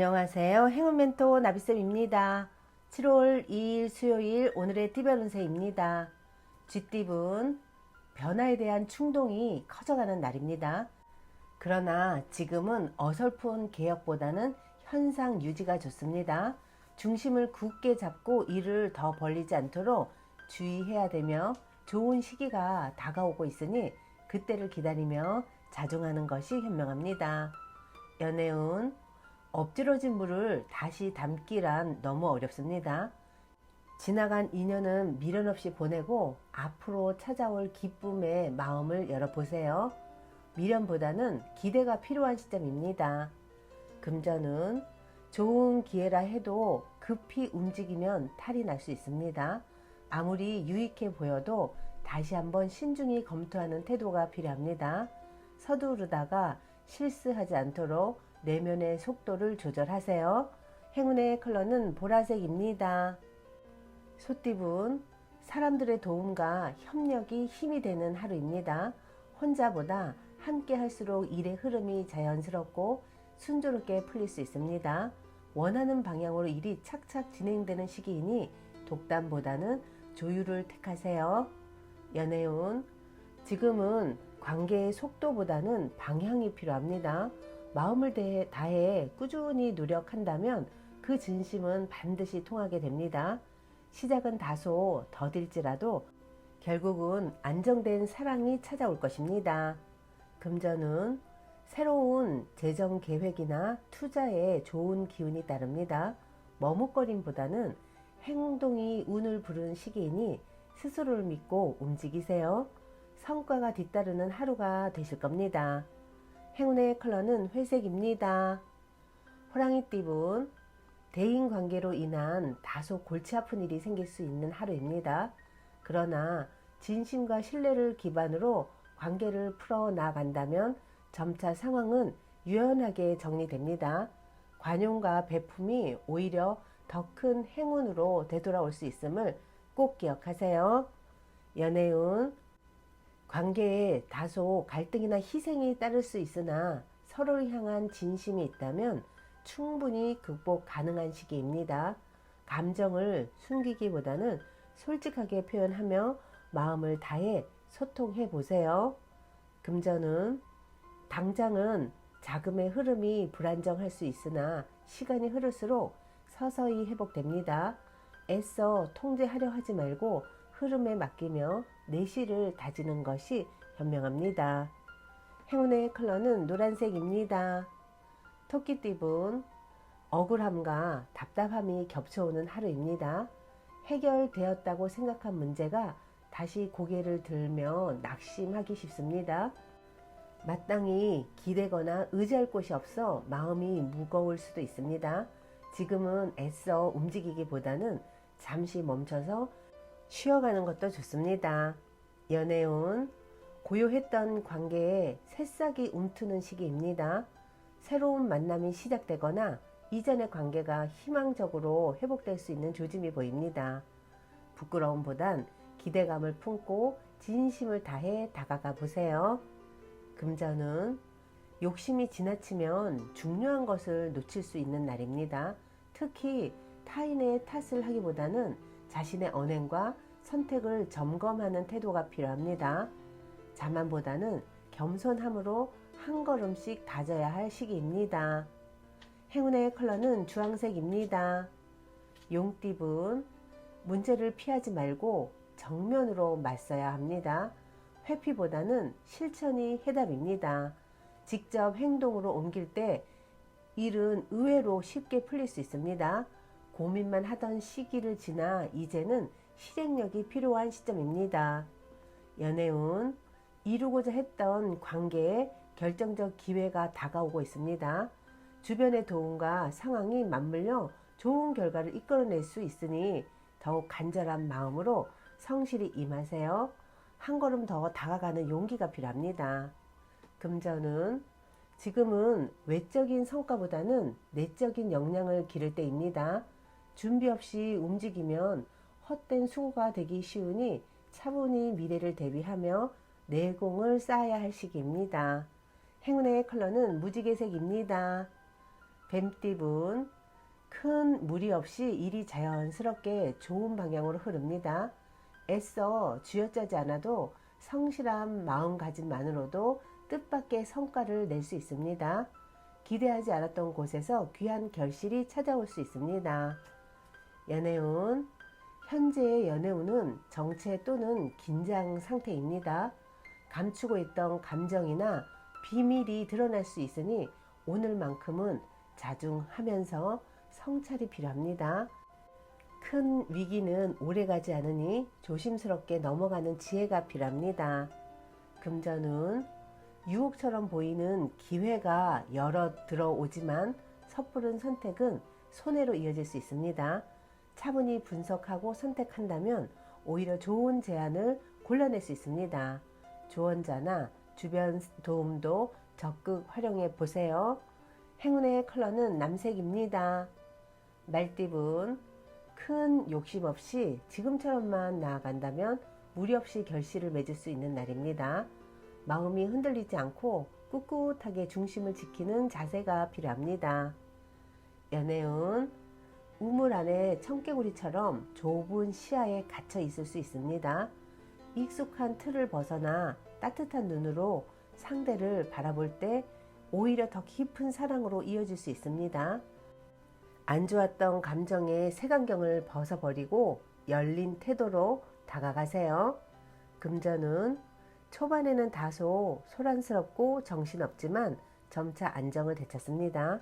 안녕하세요. 행운 멘토 나비쌤입니다. 7월 2일 수요일 오늘의 띠별 운세입니다. 쥐띠분 변화에 대한 충동이 커져가는 날입니다. 그러나 지금은 어설픈 개혁보다는 현상 유지가 좋습니다. 중심을 굳게 잡고 일을 더 벌리지 않도록 주의해야 되며 좋은 시기가 다가오고 있으니 그때를 기다리며 자중하는 것이 현명합니다. 연애운 엎질러진 물을 다시 담기란 너무 어렵습니다. 지나간 인연은 미련 없이 보내고 앞으로 찾아올 기쁨의 마음을 열어보세요. 미련보다는 기대가 필요한 시점입니다. 금전은 좋은 기회라 해도 급히 움직이면 탈이 날 수 있습니다. 아무리 유익해 보여도 다시 한번 신중히 검토하는 태도가 필요합니다. 서두르다가 실수하지 않도록 내면의 속도를 조절하세요. 행운의 컬러는 보라색입니다. 소띠분, 사람들의 도움과 협력이 힘이 되는 하루입니다. 혼자보다 함께 할수록 일의 흐름이 자연스럽고 순조롭게 풀릴 수 있습니다. 원하는 방향으로 일이 착착 진행되는 시기이니 독단보다는 조율을 택하세요. 연애운, 지금은 관계의 속도보다는 방향이 필요합니다. 마음을 다해 꾸준히 노력한다면 그 진심은 반드시 통하게 됩니다. 시작은 다소 더딜지라도 결국은 안정된 사랑이 찾아올 것입니다. 금전은 새로운 재정 계획이나 투자에 좋은 기운이 따릅니다. 머뭇거림보다는 행동이 운을 부르는 시기이니 스스로를 믿고 움직이세요. 성과가 뒤따르는 하루가 되실 겁니다. 행운의 컬러는 회색입니다. 호랑이띠분 대인 관계로 인한 다소 골치 아픈 일이 생길 수 있는 하루입니다. 그러나 진심과 신뢰를 기반으로 관계를 풀어 나간다면 점차 상황은 유연하게 정리됩니다. 관용과 배품이 오히려 더 큰 행운으로 되돌아올 수 있음을 꼭 기억하세요. 연애운 관계에 다소 갈등이나 희생이 따를 수 있으나 서로를 향한 진심이 있다면 충분히 극복 가능한 시기입니다. 감정을 숨기기보다는 솔직하게 표현하며 마음을 다해 소통해 보세요. 금전은 당장은 자금의 흐름이 불안정할 수 있으나 시간이 흐를수록 서서히 회복됩니다. 애써 통제하려 하지 말고 흐름에 맡기며 내실을 다지는 것이 현명합니다. 행운의 컬러는 노란색입니다. 토끼띠분 억울함과 답답함이 겹쳐오는 하루입니다. 해결되었다고 생각한 문제가 다시 고개를 들며 낙심하기 쉽습니다. 마땅히 기대거나 의지할 곳이 없어 마음이 무거울 수도 있습니다. 지금은 애써 움직이기보다는 잠시 멈춰서 쉬어가는 것도 좋습니다. 연애운 고요했던 관계에 새싹이 움트는 시기입니다. 새로운 만남이 시작되거나 이전의 관계가 희망적으로 회복될 수 있는 조짐이 보입니다. 부끄러움보단 기대감을 품고 진심을 다해 다가가 보세요. 금전은 욕심이 지나치면 중요한 것을 놓칠 수 있는 날입니다. 특히 타인의 탓을 하기보다는 자신의 언행과 선택을 점검하는 태도가 필요합니다. 자만보다는 겸손함으로 한 걸음씩 다져야 할 시기입니다. 행운의 컬러는 주황색입니다. 용띠분, 문제를 피하지 말고 정면으로 맞서야 합니다. 회피보다는 실천이 해답입니다. 직접 행동으로 옮길 때 일은 의외로 쉽게 풀릴 수 있습니다. 고민만 하던 시기를 지나 이제는 실행력이 필요한 시점입니다. 연애운 이루고자 했던 관계에 결정적 기회가 다가오고 있습니다. 주변의 도움과 상황이 맞물려 좋은 결과를 이끌어낼 수 있으니 더욱 간절한 마음으로 성실히 임하세요. 한 걸음 더 다가가는 용기가 필요합니다. 금전은 지금은 외적인 성과보다는 내적인 역량을 기를 때입니다. 준비 없이 움직이면 헛된 수고가 되기 쉬우니 차분히 미래를 대비하며 내공을 쌓아야 할 시기입니다. 행운의 컬러는 무지개색입니다. 뱀띠분 큰 무리 없이 일이 자연스럽게 좋은 방향으로 흐릅니다. 애써 쥐어짜지 않아도 성실한 마음가짐만으로도 뜻밖의 성과를 낼 수 있습니다. 기대하지 않았던 곳에서 귀한 결실이 찾아올 수 있습니다. 연애운 현재의 연애운은 정체 또는 긴장 상태입니다. 감추고 있던 감정이나 비밀이 드러날 수 있으니 오늘만큼은 자중하면서 성찰이 필요합니다. 큰 위기는 오래가지 않으니 조심스럽게 넘어가는 지혜가 필요합니다. 금전운 유혹처럼 보이는 기회가 여러 들어오지만 섣부른 선택은 손해로 이어질 수 있습니다. 차분히 분석하고 선택한다면 오히려 좋은 제안을 골라낼 수 있습니다. 조언자나 주변 도움도 적극 활용해 보세요. 행운의 컬러는 남색입니다. 말띠분 큰 욕심 없이 지금처럼만 나아간다면 무리 없이 결실을 맺을 수 있는 날입니다. 마음이 흔들리지 않고 꿋꿋하게 중심을 지키는 자세가 필요합니다. 연애운 우물 안에 청개구리처럼 좁은 시야에 갇혀 있을 수 있습니다. 익숙한 틀을 벗어나 따뜻한 눈으로 상대를 바라볼 때 오히려 더 깊은 사랑으로 이어질 수 있습니다. 안 좋았던 감정의 색안경을 벗어버리고 열린 태도로 다가가세요. 금전은 초반에는 다소 소란스럽고 정신없지만 점차 안정을 되찾습니다.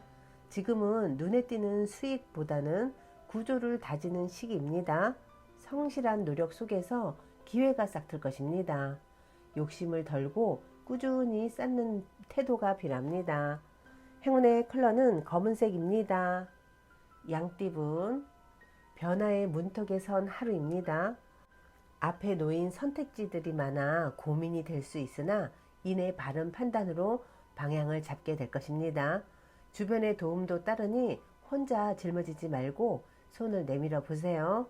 지금은 눈에 띄는 수익보다는 구조를 다지는 시기입니다. 성실한 노력 속에서 기회가 싹틀 것입니다. 욕심을 덜고 꾸준히 쌓는 태도가 필요합니다. 행운의 컬러는 검은색입니다. 양띠분 변화의 문턱에 선 하루입니다. 앞에 놓인 선택지들이 많아 고민이 될 수 있으나 이내 바른 판단으로 방향을 잡게 될 것입니다. 주변의 도움도 따르니 혼자 짊어지지 말고 손을 내밀어 보세요.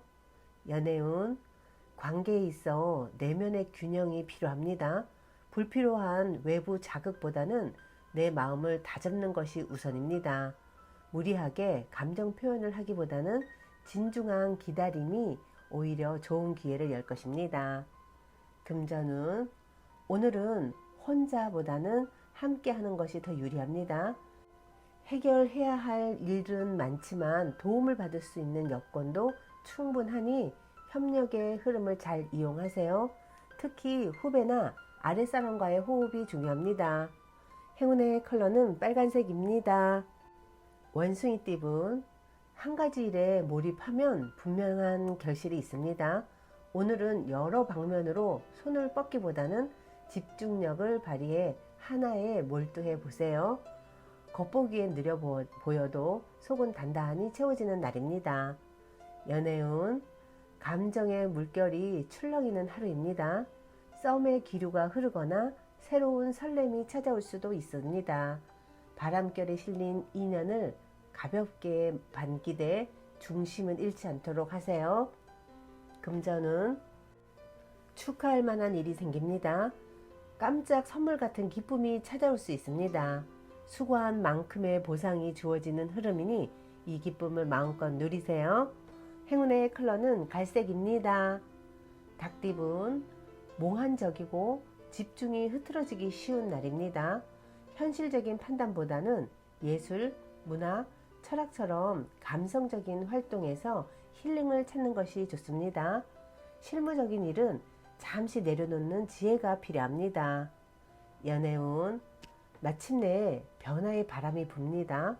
연애운 관계에 있어 내면의 균형이 필요합니다. 불필요한 외부 자극보다는 내 마음을 다잡는 것이 우선입니다. 무리하게 감정 표현을 하기보다는 진중한 기다림이 오히려 좋은 기회를 열 것입니다. 금전운 오늘은 혼자보다는 함께 하는 것이 더 유리합니다. 해결해야 할 일은 많지만 도움을 받을 수 있는 여건도 충분하니 협력의 흐름을 잘 이용하세요. 특히 후배나 아랫사람과의 호흡이 중요합니다. 행운의 컬러는 빨간색입니다. 원숭이 띠분 한 가지 일에 몰입하면 분명한 결실이 있습니다. 오늘은 여러 방면으로 손을 뻗기보다는 집중력을 발휘해 하나에 몰두해 보세요. 겉보기엔 느려 보- 보여도 속은 단단히 채워지는 날입니다. 연애운 감정의 물결이 출렁이는 하루입니다. 썸의 기류가 흐르거나 새로운 설렘이 찾아올 수도 있습니다. 바람결에 실린 인연을 가볍게 반기되 중심은 잃지 않도록 하세요. 금전은 축하할 만한 일이 생깁니다. 깜짝 선물 같은 기쁨이 찾아올 수 있습니다. 수고한 만큼의 보상이 주어지는 흐름이니 이 기쁨을 마음껏 누리세요. 행운의 컬러는 갈색입니다. 닭띠분 몽환적이고 집중이 흐트러지기 쉬운 날입니다. 현실적인 판단보다는 예술, 문화, 철학처럼 감성적인 활동에서 힐링을 찾는 것이 좋습니다. 실무적인 일은 잠시 내려놓는 지혜가 필요합니다. 연애운 마침내 변화의 바람이 붑니다.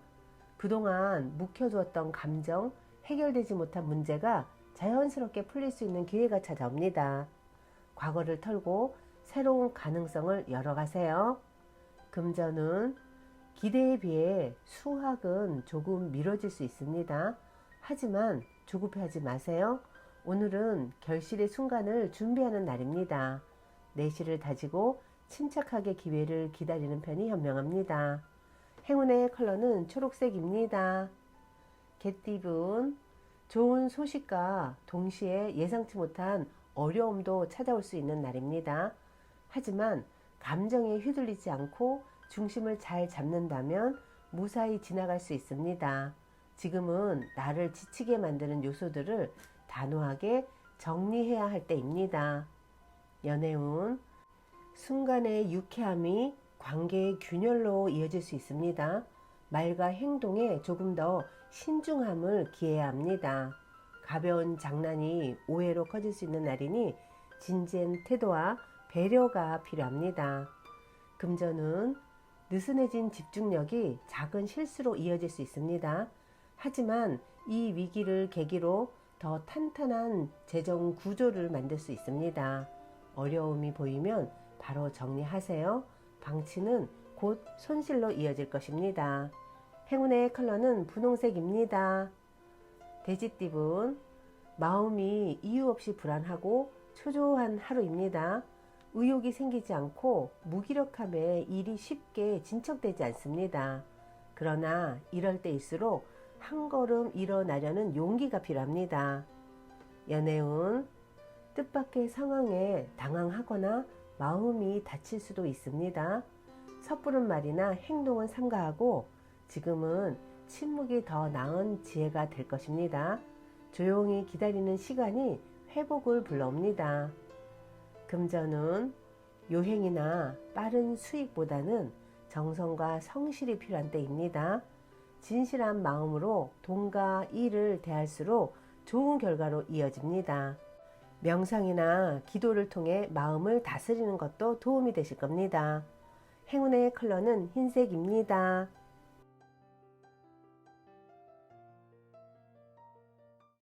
그동안 묵혀두었던 감정, 해결되지 못한 문제가 자연스럽게 풀릴 수 있는 기회가 찾아옵니다. 과거를 털고 새로운 가능성을 열어가세요. 금전은 기대에 비해 수학은 조금 미뤄질 수 있습니다. 하지만 조급해하지 마세요. 오늘은 결실의 순간을 준비하는 날입니다. 내실을 다지고 침착하게 기회를 기다리는 편이 현명합니다. 행운의 컬러는 초록색입니다. 개띠분 좋은 소식과 동시에 예상치 못한 어려움도 찾아올 수 있는 날입니다. 하지만 감정에 휘둘리지 않고 중심을 잘 잡는다면 무사히 지나갈 수 있습니다. 지금은 나를 지치게 만드는 요소들을 단호하게 정리해야 할 때입니다. 연애운 순간의 유쾌함이 관계의 균열로 이어질 수 있습니다. 말과 행동에 조금 더 신중함을 기해야 합니다. 가벼운 장난이 오해로 커질 수 있는 날이니 진지한 태도와 배려가 필요합니다. 금전은 느슨해진 집중력이 작은 실수로 이어질 수 있습니다. 하지만 이 위기를 계기로 더 탄탄한 재정 구조를 만들 수 있습니다. 어려움이 보이면 바로 정리하세요. 방치는 곧 손실로 이어질 것입니다. 행운의 컬러는 분홍색입니다. 돼지띠분 마음이 이유 없이 불안하고 초조한 하루입니다. 의욕이 생기지 않고 무기력함에 일이 쉽게 진척되지 않습니다. 그러나 이럴 때일수록 한 걸음 일어나려는 용기가 필요합니다. 연애운 뜻밖의 상황에 당황하거나 마음이 다칠 수도 있습니다. 섣부른 말이나 행동은 삼가하고 지금은 침묵이 더 나은 지혜가 될 것입니다. 조용히 기다리는 시간이 회복을 불러옵니다. 금전은 요행이나 빠른 수익보다는 정성과 성실이 필요한 때입니다. 진실한 마음으로 돈과 일을 대할수록 좋은 결과로 이어집니다. 명상이나 기도를 통해 마음을 다스리는 것도 도움이 되실 겁니다. 행운의 컬러는 흰색입니다.